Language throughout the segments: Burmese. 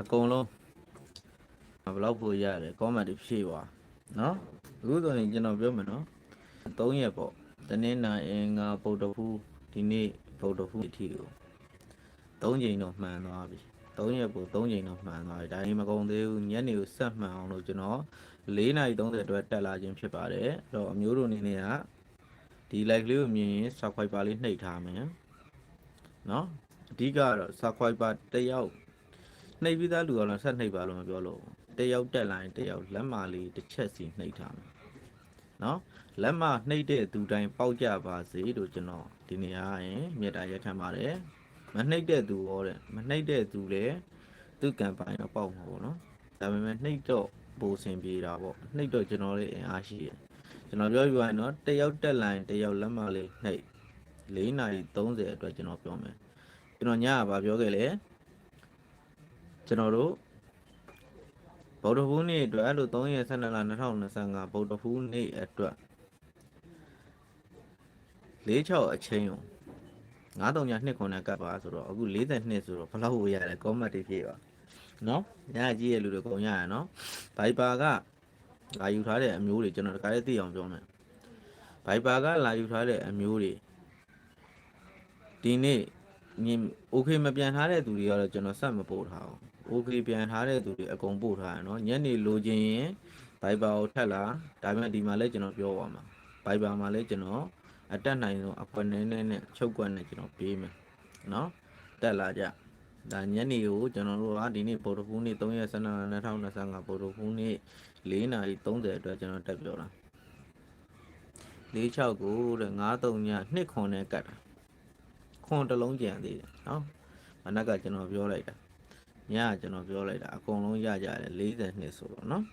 အကုန်လုံးဘယ်လောက်ပို့ရတယ် comment တွေဖြည့်ပါနော်အခုဆိုရင်ကျွန်တော်ပြောမယ်နော်3ရက်ပေါ့တနင်္လာအင်္ဂါဗုဒ္ဓဟူးဒီနေ့ဗုဒ္ဓဟူးအထိကို3ချိန်တော့မှန်သွားပြီ3ရက်ကို3ချိန်တော့မှန်သွားပြီဒါရင်မကုန်သေးဘူးညနေကိုဆက်မှန်အောင်လို့ကျွန်တော်4:30အတွက်တက်လာခြင်းဖြစ်ပါတယ်အဲ့တော့အမျိုးတို့အနေနဲ့ကဒီ like လေးကိုမြင်ရင် subscribe လေးနှိပ်ထားမယ်နော်အဓိကကတော့ subscribe တစ်ယောက် နှိပ်ပြီးသားလူကတော့ဆက်နှိပ်ပါလို့မပြောလို့တစ်ယောက်တက်လာရင်တစ်ယောက်လက်မလေးတစ်ချက်စီနှိပ်ထားမယ်နော်လက်မနှိပ်တဲ့သူတိုင်းပေါက်ကြပါစေလို့ကျွန်တော်ဒီနေရာရင်မြေတားရက်ခံပါတယ်မနှိပ်တဲ့သူရောတဲ့မနှိပ်တဲ့သူလည်းသူကံပိုင်တော့ပေါက်မှာပေါ့နော်ဒါပေမဲ့နှိပ်တော့ပိုစင်ပြေတာပေါ့နှိပ်တော့ကျွန်တော်လေးအင်အားရှိတယ်ကျွန်တော်ပြောပြရရင်တော့တစ်ယောက်တက်လာရင်တစ်ယောက်လက်မလေးနှိပ်4နာရီ30အတွက်ကျွန်တော်ပြောမယ်ကျွန်တော်ညကဘာပြောခဲ့လဲ ကျွန်တော်တို့ဗုဒ္ဓဟူးနေ့အတွက်အဲ့လို3ရက်12လ2025ဗုဒ္ဓဟူးနေ့အတွက်46အချိန်ကို93ည2ခုနဲ့ကပ်ပါဆိုတော့အခု42ဆိုတော့ဘယ်လောက်ဝေးရလဲ comment တွေဖြည့်ပါနော်ညကြီးရဲ့လူတွေကုန်ရရနော်ဘိုက်ပါကလာယူထားတဲ့အမျိုးတွေကျွန်တော်တခါလေးသိအောင်ပြောမယ်ဘိုက်ပါကလာယူထားတဲ့အမျိုးတွေဒီနေ့ညโอเคမပြန်ထားတဲ့သူတွေကတော့ကျွန်တော်ဆက်မပို့ထားအောင် okay ပြန်ထားတဲ့သူတွေအကုန်ပို့ထားရနော်ညနေလိုချင်ရင် Viber ကိုထပ်လာဒါပေမဲ့ဒီမှာလည်းကျွန်တော်ပြောပါမှာ Viber မှာလည်းကျွန်တော်အတက်နိုင်ဆုံးအခွင့်အရေးနဲ့ချုပ်ကွက်နဲ့ကျွန်တော်ပေးမယ်နော်တက်လာကြဒါညနေကိုကျွန်တော်တို့ကဒီနေ့ဗုဒ္ဓဟူးနေ့3ရက်12 2025ဗုဒ္ဓဟူးနေ့4နာရီ30အတွက်ကျွန်တော်တက်ပြောတာ46ကိုတဲ့93ည2ခွန်နဲ့ကတ်တာခွန်တစ်လုံးကြံသေးတယ်နော်မနက်ကကျွန်တော်ပြောလိုက်တာ ညကကျွန်တော်ပြောလိုက်တာအကုန်လုံးရကြတယ်42ဆိုတော့နော်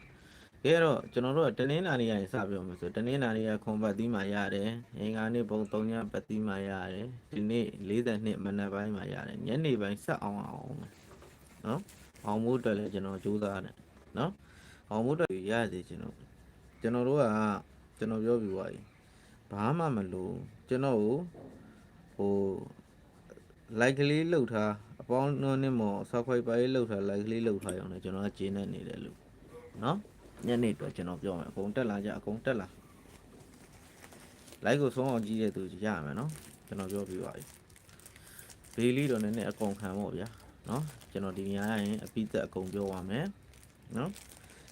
ကဲတော့ကျွန်တော်တို့ကတနင်္လာနေ့ကနေစပြောမယ်ဆိုတနင်္လာနေ့ကခွန်ပတ်သီးမှရတယ်အင်္ဂါနေ့ဘုံ3ညပတ်သီးမှရတယ်ဒီနေ့42မနက်ပိုင်းမှရတယ်ညနေပိုင်းဆက်အောင်အောင်မယ်နော်အောင်မို့အတွက်လည်းကျွန်တော်ကြိုးစားတယ်နော်အောင်မို့အတွက်ရရစီကျွန်တော်ကျွန်တော်တို့ကကျွန်တော်ပြောပြီးသွားပြီဘာမှမလို့ကျွန်တော်ကိုဟို like ကလေးလှုပ်ထားအပေါင်းနှုန်းနဲ့မော် subscribe ပါလေးလှုပ်ထား like ကလေးလှုပ်ထားရုံနဲ့ကျွန်တော်ကကျင်းနေနေတယ်လို့နော်ညနေတော့ကျွန်တော်ပြောမယ်အကုန်တက်လာကြအကုန်တက်လာ like ကိုဆုံးအောင်ကြည့်တဲ့သူရရမယ်နော်ကျွန်တော်ပြောပြပါပြီဘေးလီတော့နည်းနည်းအကုန်ခံပေါ့ဗျာနော်ကျွန်တော်ဒီနေရာရင်အပိသက်အကုန်ပြောပါမယ်နော်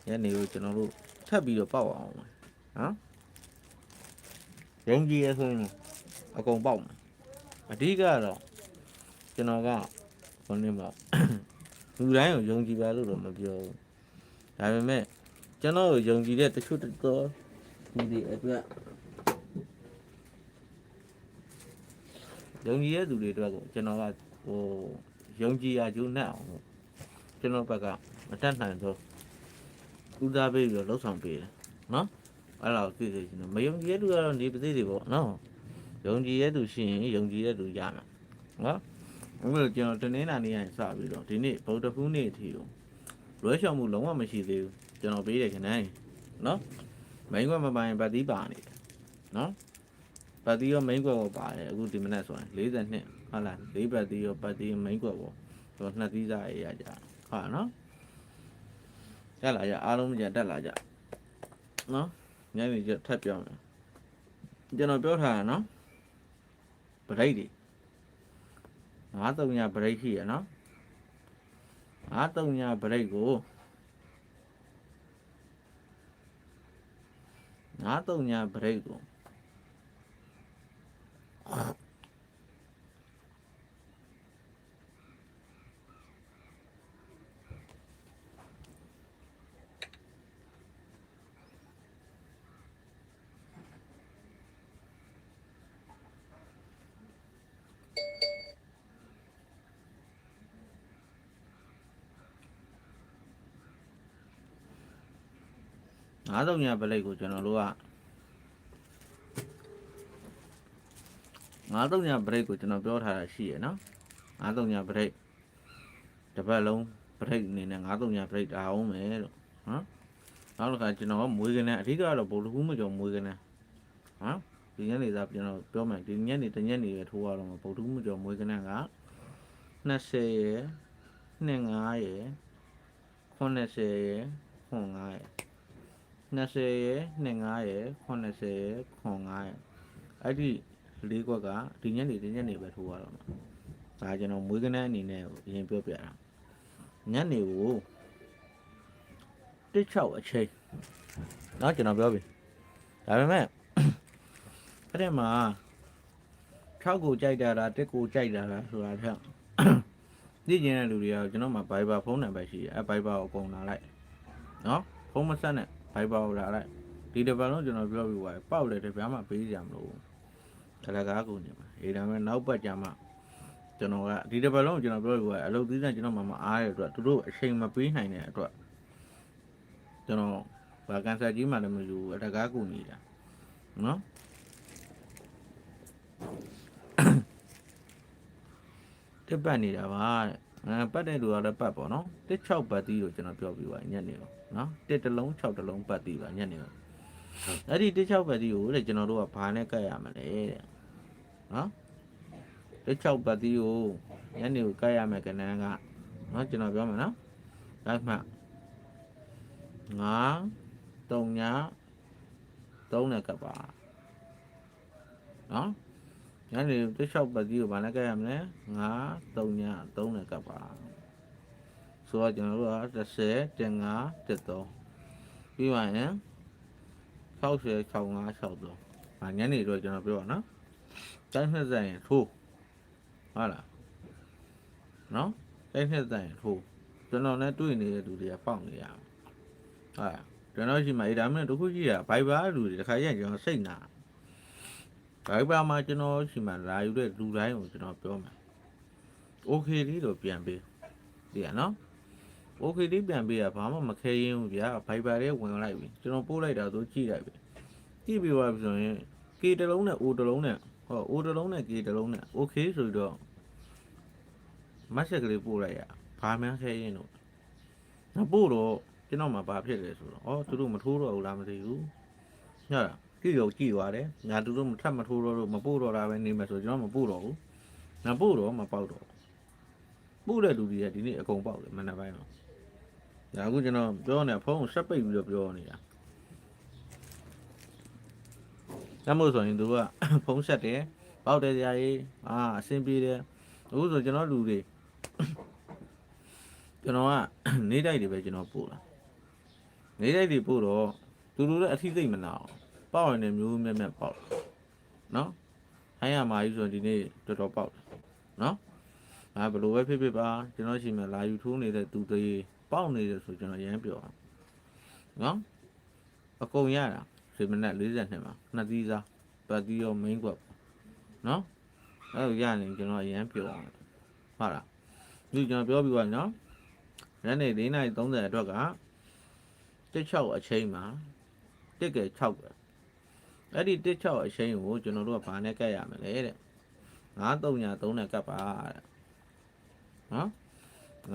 ညနေကိုကျွန်တော်တို့ထပ်ပြီးတော့ပေါက်အောင်မယ်နော်ရုံးကြီးရဆိုရင်အကုန်ပေါက်မယ်အဓိကတော့ ကျွန်တော်ကဘယ်နည်းမလူတိုင်းကိုယုံကြည်ပါလို့တော့မပြောဘူးဒါပေမဲ့ကျွန်တော်ကိုယုံကြည်တဲ့တချို့တော်ဒီဒီအတွက်ယုံကြည်တဲ့သူတွေအတွက်ကိုကျွန်တော်ကဟိုယုံကြည်ရကျိုးနဲ့အောင်လို့ကျွန်တော်ဘက်ကမတတ်နိုင်တော့ဦးစားပေးပြီးတော့လှုပ်ဆောင်ပေးတယ်နော်အဲ့ဒါကိုသိသိချင်းတော့မယုံကြည်တဲ့သူကတော့နေပါသေးတယ်ပေါ့နော်ယုံကြည်တဲ့သူရှိရင်ယုံကြည်တဲ့သူရမယ်နော် အခုလိုကျွန်တော်တနင်္လာနေ့ကစပြီးတော့ဒီနေ့ဗုဒ္ဓဖူးနေ့အထိကိုလွှဲချော်မှုလုံးဝမရှိသေးဘူးကျွန်တော်ပေးတယ်ခင်ဗျာနော်မိန်းကွက်မပိုင်ဗတ်သီးပါနေတယ်နော်ဗတ်သီးရောမိန်းကွက်ရောပါတယ်အခုဒီမနက်ဆိုရင်42ဟုတ်လား၄ဗတ်သီးရောဗတ်သီးမိန်းကွက်ရောဆိုတော့နှစ်သီးစားရရကြဟုတ်နော်တက်လာကြအားလုံးကြတက်လာကြနော်ညနေကျထပ်ပြောမယ်ကျွန်တော်ပြောထားတာနော်ဗရိတ်တွေ ငါးတုံညာဗရိတ်ရှိရနော်ငါးတုံညာဗရိတ်ကိုငါးတုံညာဘရိတ်ကို ငါးတုံညာဘရိတ်ကိုကျွန်တော်တို့ကငါးတုံညာ break ကိုကျွန်တော်ပြောထားတာရှိရနော်ငါးတုံညာ break တစ်ပတ်လုံး break အနေနဲ့ငါးတုံညာ break တာအောင်မယ်လို့နော်နောက်တစ်ခါကျွန်တော်ကမွေးကနေအဓိကတော့ဗိုလ်တခုမကျော်မွေးကနေဟမ်ဒီညနေသားကျွန်တော်ပြောမယ်ဒီညနေတညနေရထိုးရတော့ဗိုလ်တခုမကျော်မွေးကနေက20ရယ်25ရယ်80ရယ်ခွန်9ရယ် 20ရယ်25ရယ်80ရယ်ခွန်9ရယ်အဲ့ဒီလေးကွက်ကဒီညနေဒီညနေပဲထိုးရတော့မှာဒါကျွန်တော်မွေးကနန်းအနေနဲ့အရင်ပြောပြတာညနေကို16အချိန်เนาะကျွန်တော်ပြောပြီဒါပေမဲ့အဲ့ဒီမှာ6ကိုကြိုက်တာလား1ကိုကြိုက်တာလားဆိုတာထက် သိကျင်တဲ့လူတွေကကျွန်တော်မှာ Viber ဖုန်းနံပါတ်ရှိတယ်အဲ Viber ကိုအကုန်လာလိုက်နော်ဖုန်းမဆက်နဲ့ Viber ကိုလာလိုက်ဒီတစ်ပတ်လုံးကျွန်တော်ပြောပြီးသွားပြီပေါက်လေတပြားမှပေးကြမလို့တလကားကုန်နေမှာအေးဒါမဲ့နောက်ပတ်ကြမှာကျွန်တော်ကဒီတစ်ပတ်လုံးကျွန်တော်ပြောပြီးသွားပြီအလုပ်သီးသန့်ကျွန်တော်မှမအားရတဲ့အတွက်သူတို့အချိန်မပေးနိုင်တဲ့အတွက်ကျွန်တော်ဗာကန်ဆာကြီးမှလည်းမယူဘူးအတကားကုန်နေတာနော်တက်ပတ်နေတာပါတဲ့ အဲပတ်တဲ့လူကလည်းပတ်ပေါ့နော်တစ်6ပတ်တီးကိုကျွန်တော်ပြောပြီးသွားညနေတော့နော်တစ်တစ်လုံး6တစ်လုံးပတ်တီးပါညနေတော့အဲ့ဒီတစ်6ပတ်တီးကိုတဲ့ကျွန်တော်တို့ကဘာနဲ့ကတ်ရမလဲတဲ့နော်တစ်6ပတ်တီးကိုညနေကိုကတ်ရမယ်ကနန်းကနော်ကျွန်တော်ပြောမယ်နော်ဒါမှငါ3ည3နဲ့ကပ်ပါနော် ညနေတစ်လျှောက်ပတ်ကြီးကိုဗာနဲ့ကဲရမလဲ9 3ည3နဲ့ကပ်ပါဆိုတော့ကျွန်တော်တို့က30တင်5 13ပြီးပါရင်60 65 63ဗာညနေတော့ကျွန်တော်ပြောပါနော်တိုင်းနှစ်ဆိုင်ရင်ထိုးဟုတ်လားနော်တိုင်းနှစ်ဆိုင်ရင်ထိုးကျွန်တော်နဲ့တွေ့နေတဲ့လူတွေကပေါက်နေရအောင်ဟုတ်လားကျွန်တော်ရှိမှအေးဒါမှမဟုတ်တစ်ခုရှိတာဘိုင်ဘာလူတွေတစ်ခါကျရင်ကျွန်တော်စိတ်နာ ဒါပေမဲ့မှာကျွန်တော်ရှိမှလာယူတဲ့လူတိုင်းကိုကျွန်တော်ပြောမှာ okay လေးတော့ပြန်ပေးဒီကနော် okay လေးပြန်ပေးရဘာမှမခဲရင်ဘူးဗျာ Viber လေးဝင်လိုက်ပြီကျွန်တော်ပို့လိုက်တာဆိုကြည့်လိုက်ပြီကြည့်ပြီးသွားပြီဆိုရင် K တစ်လုံးနဲ့ O တစ်လုံးနဲ့ဟော O တစ်လုံးနဲ့ K တစ်လုံးနဲ့ okay ဆိုပြီးတော့ message ကလေးပို့လိုက်ရဘာမှန်းခဲရင်တော့ငါပို့တော့ကျွန်တော်မှဘာဖြစ်လဲဆိုတော့ဩသူတို့မထိုးတော့ဘူးလားမသိဘူးညလား ကြည့်ရုံကြည့်သွားတယ်ငါတို့တို့မထပ်မထိုးတော့လို့မပို့တော့တာပဲနေမယ်ဆိုကျွန်တော်မပို့တော့ဘူးငါပို့တော့မပေါက်တော့ဘူးပို့တဲ့လူတွေကဒီနေ့အကုန်ပေါက်တယ်မနေ့ပိုင်းတော့ဒါအခုကျွန်တော်ပြောနေဖုန်းကိုဆက်ပိတ်ပြီးတော့ပြောနေတာနမို့ဆိုရင်သူကဖုန်းဆက်တယ်ပေါက်တယ်ကြာကြီးအာအဆင်ပြေတယ်အခုဆိုကျွန်တော်လူတွေကျွန်တော်ကနေတိုက်တွေပဲကျွန်တော်ပို့တာနေတိုက်တွေပို့တော့သူတို့လည်းအထီးသိမ့်မနာအောင် ပေါက်ရင်လည်းမျိုးမြတ်မြတ်ပေါက်တယ်နော်ဟိုင်းရမာကြီးဆိုရင်ဒီနေ့တော်တော်ပေါက်တယ်နော်အဲဘယ်လိုပဲဖြစ်ဖြစ်ပါကျွန်တော်ရှိမှလာယူထိုးနေတဲ့သူတွေပေါက်နေတယ်ဆိုကျွန်တော်ရမ်းပြောအောင်နော်အကုန်ရတာဒီမနက်42မှာနှစ်သီးစားပတ်သီးရော main ကွက်နော်အဲ့လိုရနေကျွန်တော်ရမ်းပြောအောင်ဟုတ်လားဒီကျွန်တော်ပြောပြီးပါနော်ညနေ4:30အတွက်က16အချိန်မှာတစ်ကယ်6ပဲ အဲ့ဒီတစ်6အချိန်ကိုကျွန်တော်တို့ကဘာနဲ့ကတ်ရမလဲတဲ့9 3ည3နဲ့ကတ်ပါတဲ့နော်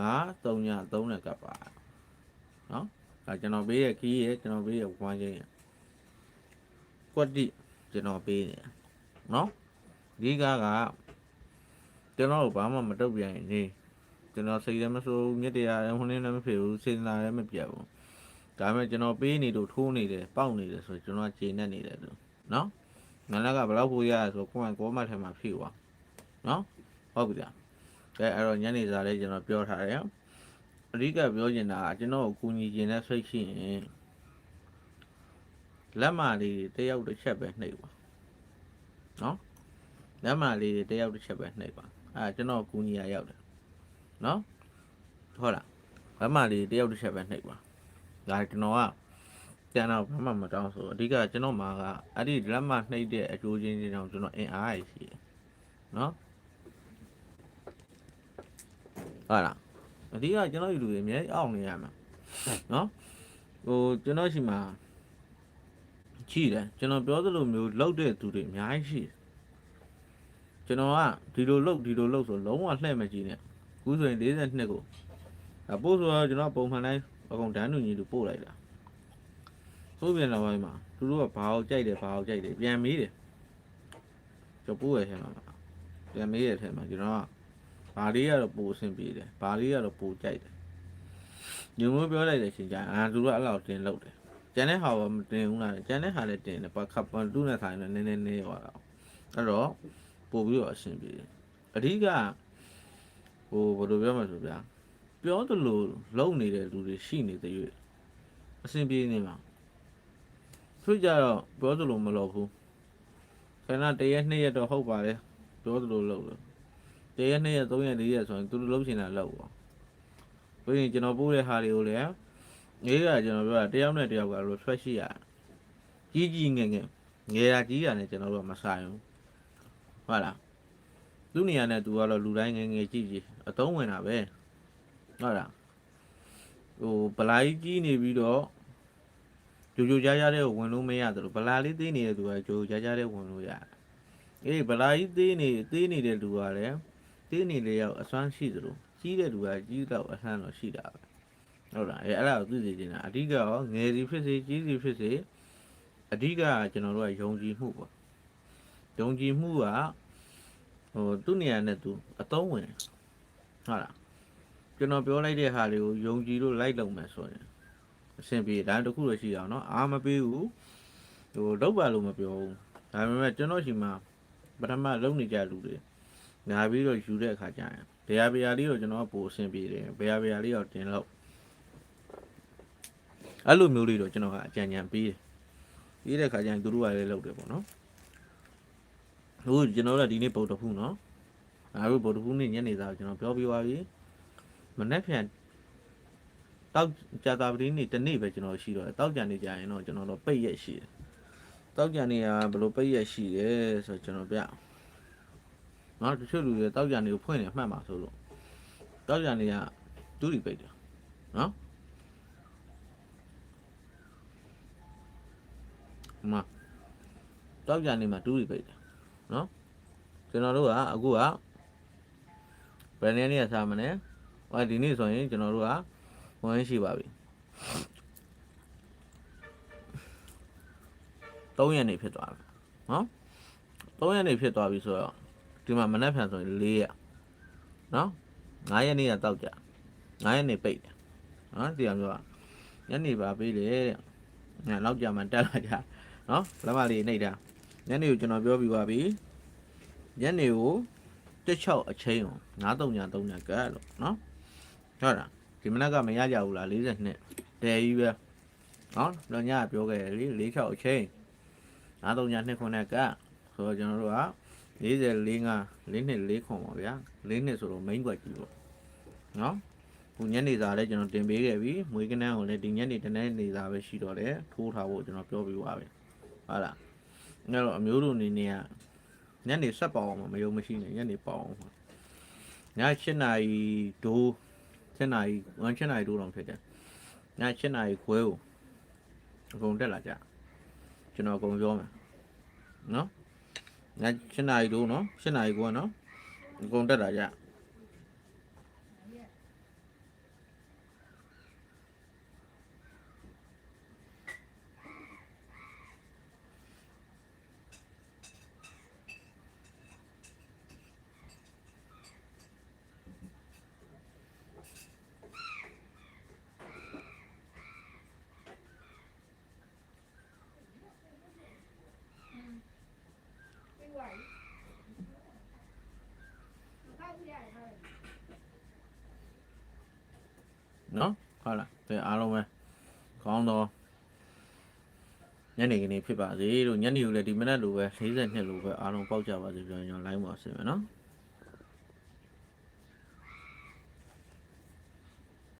9 3ည3နဲ့ကတ်ပါနော်ဒါကျွန်တော်ပေးရခီးရကျွန်တော်ပေးရဝမ်းချင်းရကွက်တိကျွန်တော်ပေးနေနော်ဒီကားကကျွန်တော်တို့ဘာမှမတုတ်ပြန်ရင်နေကျွန်တော်စိတ်လည်းမဆိုးမြစ်တရားလည်းဟိုနေလည်းမဖြစ်ဘူးစေတနာလည်းမပြတ်ဘူးဒါပေမဲ့ကျွန်တော်ပေးနေလို့ထိုးနေတယ်ပေါက်နေတယ်ဆိုကျွန်တော်ကကျေနပ်နေတယ်လို့ နော်ငလကဘယ်လောက်ဖို့ရရဆိုကိုယ်ကကိုမထဲမှာဖြည့်သွားနော်ဟုတ်ပြီလားအဲအဲ့တော့ညနေစာလေးကျွန်တော်ပြောထားတယ်အဓိကပြောချင်တာကကျွန်တော်ကိုကူညီခြင်းနဲ့စိတ်ရှိရင်လက်မလေးတယောက်တစ်ချက်ပဲနှိပ်ပါနော်လက်မလေးတယောက်တစ်ချက်ပဲနှိပ်ပါအဲကျွန်တော်ကူညီရရောက်တယ်နော်ဟုတ်လားလက်မလေးတယောက်တစ်ချက်ပဲနှိပ်ပါဒါကျွန်တော်ကကျ န်တော့ဘာမှမတောင်းဆိုအဓိကကျွန်တော်မှာကအဲ့ဒီလက်မနှိပ်တဲ့အကျိုးချင်းချင်းကြောင့်ကျွန်တော်အင်အားရရှိတယ်နော်ဟာလားအဓိကကျွန်တော်ယူလူတွေအများကြီးအောင့်နေရမှာနော်ဟိုကျွန်တော်ရှိမှာရှိတယ်ကျွန်တော်ပြောသလိုမျိုးလောက်တဲ့သူတွေအများကြီးရှိတယ်ကျွန်တော်ကဒီလိုလောက်ဒီလိုလောက်ဆိုလုံးဝလှည့်မကြည့်နဲ့ခုဆိုရင်42ကိုအပို့ဆိုတော့ကျွန်တော်ပုံမှန်တိုင်းအကုန်တန်းတူညီလူပို့လိုက်တာ ဆိုပြန်လာပိုင်းမှာသူတို့ကဘာကိုကြိုက်တယ်ဘာကိုကြိုက်တယ်ပြန်မေးတယ်ကျွန်တော်ပို့ရထဲမှာပြန်မေးရထဲမှာကျွန်တော်ကဘာလေးကတော့ပိုအဆင်ပြေတယ်ဘာလေးကတော့ပိုကြိုက်တယ်ညုံမိုးပြောလိုက်တဲ့အချိန်ကျရင်အာသူတို့ကအဲ့လောက်တင်လို့တယ်ကျန်တဲ့ဟာကမတင်ဘူးလားကျန်တဲ့ဟာလည်းတင်တယ်ပါခပ်ပန်တူးနဲ့ဆိုင်တော့နည်းနည်းနေသွားတာအဲ့တော့ပို့ပြီးတော့အဆင်ပြေတယ်အဓိကဟိုဘယ်လိုပြောမလဲဆိုဗျာပြောသလိုလုံနေတဲ့လူတွေရှိနေတဲ့ရွေ့အဆင်ပြေနေမှာ သူကြတော့ပြောသလိုမလုပ်ဘူးခဏတရက်နှစ်ရက်တော့ဟုတ်ပါလေပြောသလိုလုပ်လို့တရက်နှစ်ရက်သုံးရက်လေးရက်ဆိုရင်သူတို့လုပ်ချင်တာလုပ်ပါဘယ်ရင်ကျွန်တော်ပို့တဲ့ဟာတွေကိုလည်းရေးကကျွန်တော်ပြောတာတယောက်နဲ့တယောက်က refresh ရှိရကြီးကြီးငယ်ငယ်ငယ်တာကြီးတာနဲ့ကျွန်တော်တို့ကမဆိုင်ဘူးဟုတ်လားသူ့နေရာနဲ့သူကတော့လူတိုင်းငယ်ငယ်ကြီးကြီးအသုံးဝင်တာပဲဟုတ်လားဟိုဗလာကြီးကြီးနေပြီးတော့ ကြိုကြိုကြားကြားတဲ့ဝင်လို့မရတယ်လို့ဗလာလေးသေးနေတဲ့သူကကြိုကြိုကြားကြားတဲ့ဝင်လို့ရတယ်အေးဗလာကြီးသေးနေသေးနေတဲ့လူကလည်းသေးနေတဲ့ရောက်အစွမ်းရှိသလိုကြီးတဲ့လူကကြီးတော့အဆန်းတော့ရှိတာပဲဟုတ်လားအဲအဲ့ဒါကိုသိစေချင်တာအဓိကရောငယ်စီဖြစ်စေကြီးစီဖြစ်စေအဓိကကကျွန်တော်တို့ကယုံကြည်မှုပေါ့ယုံကြည်မှုကဟိုသူ့နေရာနဲ့သူအသုံးဝင်တယ်ဟုတ်လားကျွန်တော်ပြောလိုက်တဲ့ဟာတွေကိုယုံကြည်လို့လိုက်လုပ်မယ်ဆိုရင် အဆင်ပြေဒါတခုလို့ရှိအောင်เนาะအားမပေးဘူးဟိုလောက်ပါလို့မပြောဘူးဒါပေမဲ့ကျွန်တော်ရှိမှပထမလုံနေကြလူတွေညာပြီးတော့ယူတဲ့အခါကျရင်ဘယ်ဟာဘယ်ဟာလေးတော့ကျွန်တော်ကပိုအဆင်ပြေတယ်ဘယ်ဟာဘယ်ဟာလေးတော့တင်လို့အဲ့လိုမျိုးလေးတော့ကျွန်တော်ကအကြံဉာဏ်ပေးတယ်ပြီးတဲ့အခါကျရင်သူတို့ကလည်းလုပ်တယ်ပေါ့နော်ဟုတ်ကျွန်တော်တို့ကဒီနေ့ပုတ်တဖူးနော်အားလို့ပုတ်တဖူးနေ့ညနေစာကိုကျွန်တော်ပြောပြပါပြီမနေ့ဖြန် တောက်ကြာတာပတိနေ့တစ်နေ့ပဲကျွန်တော်ရှိတော့တယ်တောက်ကြနေကြရင်တော့ကျွန်တော်တို့ပိတ်ရက်ရှိတယ်တောက်ကြနေရဘယ်လိုပိတ်ရက်ရှိတယ်ဆိုတော့ကျွန်တော်ပြနော်တချို့လူတွေတောက်ကြနေကိုဖွင့်နေမှတ်ပါဆိုလို့တောက်ကြနေကတူးရီပိတ်တယ်နော်ဒီမှာတောက်ကြနေမှာတူးရီပိတ်တယ်နော်ကျွန်တော်တို့ကအခုကဘယ်နေ့နေ့ကစားမလဲဟောဒီနေ့ဆိုရင်ကျွန်တော်တို့က ဝင်ရှိပါပြီ3ရက်နေဖြစ်သွားပြီနော်3ရက်နေဖြစ်သွားပြီဆိုတော့ဒီမှာမနက်ဖြန်ဆိုရင်4ရက်နော်9ရက်နေ့ကတောက်ကြ9ရက်နေ့ပိတ်တယ်နော်ဒီအောင်ပြောညနေပါပေးလေတဲ့ညနောက်ကြမှာတက်လာကြနော်လက်မလေးနှိပ်တာညနေကိုကျွန်တော်ပြောပြီးပါပြီညနေကိုတက်ချောက်အချင်းကို93ညာ3ညာကတ်လို့နော်ဟုတ်လား ဒီမနက်ကမရကြဘူးလား42တဲကြီးပဲနော်တော့ညပြောခဲ့တယ်လေ46အချင်း93ညာ2ခုနဲ့ကတ်ဆိုတော့ကျွန်တော်တို့က40 45 4နှစ်4ခွန်ပါဗျာ4နှစ်ဆိုတော့ main ကွက်ကြီးပေါ့နော်ခုညနေစာလည်းကျွန်တော်တင်ပေးခဲ့ပြီမွေးကနန်းကိုလည်းဒီညနေတနေ့နေစာပဲရှိတော့တယ်ထိုးထားဖို့ကျွန်တော်ပြောပြီးပါပြီဟုတ်လားအဲ့တော့အမျိုးတို့အနေနဲ့ကညနေဆက်ပေါအောင်မယုံမရှိနဲ့ညနေပေါအောင်ည7နာရီဒိုး 7နာရီ1 7နာရီဒိုးတော့ဖြစ်တယ်ည7နာရီခွဲကိုအကုန်တက်လာကြကျွန်တော်အကုန်ပြောမယ်နော်ည7နာရီဒိုးနော်7နာရီခွဲနော်အကုန်တက်လာကြ နော်ဟုတ်လားတဲ့အားလုံးပဲခေါင်းတော့ညနေကနေဖြစ်ပါစေလို့ညနေကိုလည်းဒီမနက်လိုပဲ42လိုပဲအားလုံးပေါက်ကြပါစေပြောရင်ကျွန်တော် line ပေါ်ဆင်မယ်နော်